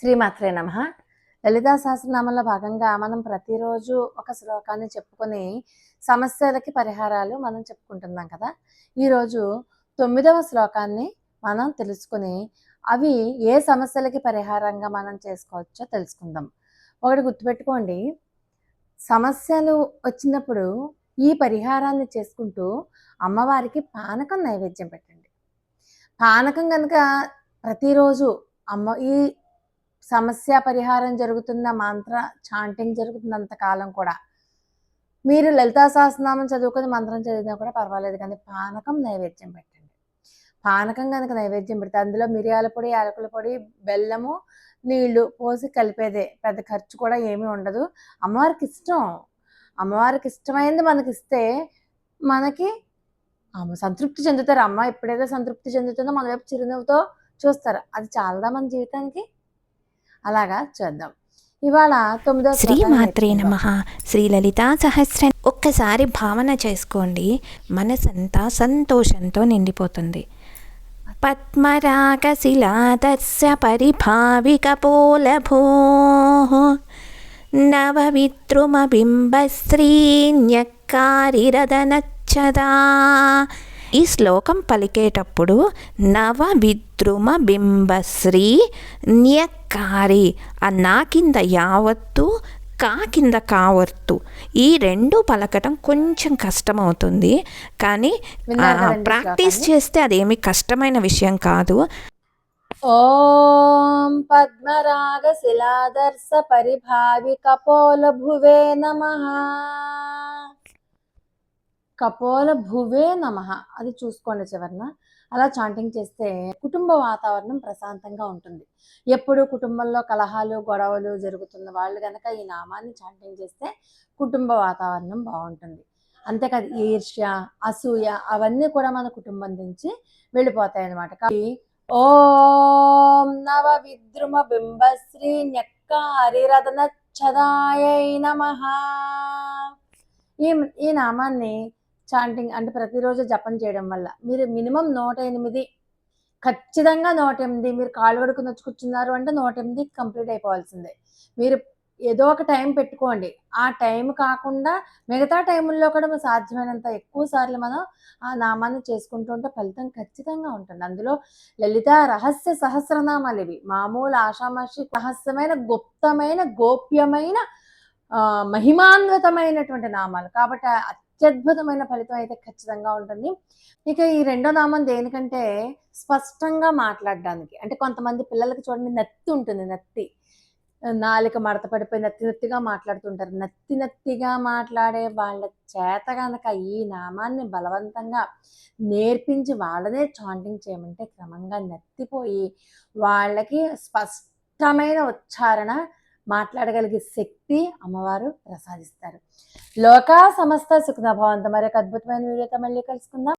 శ్రీమాత్రే నమ. లలితా సహస్రనామంలో భాగంగా మనం ప్రతిరోజు ఒక శ్లోకాన్ని చెప్పుకొని సమస్యలకి పరిహారాలు మనం చెప్పుకుంటున్నాం కదా. ఈరోజు తొమ్మిదవ శ్లోకాన్ని మనం తెలుసుకుని అవి ఏ సమస్యలకి పరిహారంగా మనం చేసుకోవచ్చో తెలుసుకుందాం. ఒకటి గుర్తుపెట్టుకోండి. సమస్యలు వచ్చినప్పుడు ఈ పరిహారాన్ని చేసుకుంటూ అమ్మవారికి పానకం నైవేద్యం పెట్టండి. పానకం కనుక ప్రతిరోజు అమ్మ ఈ సమస్య పరిహారం జరుగుతున్న మంత్ర చాంటింగ్ జరుగుతున్నంత కాలం కూడా. మీరు లలితా సహస్రనామం చదువుకొని మంత్రం చదివినా కూడా పర్వాలేదు కానీ పానకం నైవేద్యం పెట్టండి. పానకం కనుక నైవేద్యం పెడితే అందులో మిరియాల పొడి యాలకుల పొడి బెల్లము నీళ్ళు పోసి కలిపేదే. పెద్ద ఖర్చు కూడా ఏమీ ఉండదు. అమ్మవారికి ఇష్టం. అమ్మవారికి ఇష్టమైంది మనకి ఇస్తే మనకి అమ్మ సంతృప్తి చెందుతారు. అమ్మ ఎప్పుడైతే సంతృప్తి చెందుతుందో మన వైపు చిరునవ్వుతో చూస్తారు. అది చాలదా మన జీవితానికి? అలాగా చేద్దాం. ఇవాళ తొమ్మిదో శ్రీ మాత్రే నమ. శ్రీ లలితా సహస్ర ఒక్కసారి భావన చేసుకోండి. మనసంతా సంతోషంతో నిండిపోతుంది. పద్మరాగశిలాదర్శ పరిభావికపోలభో నవవిద్రుమబింబశ్రీన్యక్కారిరదనచ్చదా ఈ శ్లోకం పలికేటప్పుడు నవ విద్రుమ బింబశ్రీ న్యక్కారి ఆ నా కింద యావత్తు కా కింద కావత్తు. ఈ రెండు పలకటం కొంచెం కష్టమవుతుంది. కానీ ప్రాక్టీస్? చేస్తే అదేమి కష్టమైన విషయం కాదు. ఓం పద్మరాగ శిలాదర్శ పరిభావి కపోల భువే నమ. కపోల భువే నమ. అది చూసుకోండి చివరిన. అలా చాంటింగ్ చేస్తే కుటుంబ వాతావరణం ప్రశాంతంగా ఉంటుంది. ఎప్పుడు కుటుంబంలో కలహాలు గొడవలు జరుగుతున్న వాళ్ళు కనుక ఈ నామాన్ని చాంటింగ్ చేస్తే కుటుంబ వాతావరణం బాగుంటుంది. అంతేకాదు ఈర్ష్య అసూయ అవన్నీ కూడా మన కుటుంబం నుంచి వెళ్ళిపోతాయి అన్నమాట కాబట్టి ఓం నవ విద్రుమ బింబశ్రీ న్యక్క హరిరదన చదాయ నమ. ఈ ఈ నామాన్ని చాంటింగ్ అంటే ప్రతిరోజు జపం చేయడం వల్ల. మీరు మినిమం నూట ఎనిమిది ఖచ్చితంగా నూట ఎనిమిది మీరు కాలు వరకు నొచ్చుకొచ్చున్నారు అంటే నూట ఎనిమిది కంప్లీట్ అయిపోవాల్సిందే. మీరు ఏదో ఒక టైం పెట్టుకోండి. ఆ టైం కాకుండా మిగతా టైముల్లో కూడా సాధ్యమైనంత ఎక్కువ సార్లు మనం ఆ నామాన్ని చేసుకుంటూ ఉంటే ఫలితం ఖచ్చితంగా ఉంటుంది. అందులో లలిత రహస్య సహస్రనామాలు ఇవి. మామూలు ఆషామాషి రహస్యమైన గుప్తమైన గోప్యమైన ఆ, మహిమాన్వితమైనటువంటి నామాలు. కాబట్టి అత్యద్భుతమైన ఫలితం అయితే ఖచ్చితంగా ఉంటుంది. ఇక ఈ రెండో నామం దేనికంటే స్పష్టంగా మాట్లాడడానికి. అంటే కొంతమంది పిల్లలకి చూడండి నత్తి ఉంటుంది నత్తి. నాలుక మడత పడిపోయి నత్తి నత్తిగా మాట్లాడుతుంటారు. నత్తి నత్తిగా మాట్లాడే వాళ్ళ చేత గనక ఈ నామాన్ని బలవంతంగా నేర్పించి వాళ్ళనే చాంటింగ్ చేయమంటే క్రమంగా నత్తిపోయి వాళ్ళకి స్పష్టమైన ఉచ్చారణ మాట్లాడగలిగే శక్తి అమ్మవారు ప్రసాదిస్తారు. లోకా సమస్త సుఖనభావంతో మరొక అద్భుతమైన వీడియోతో మళ్ళీ కలుసుకుందాం.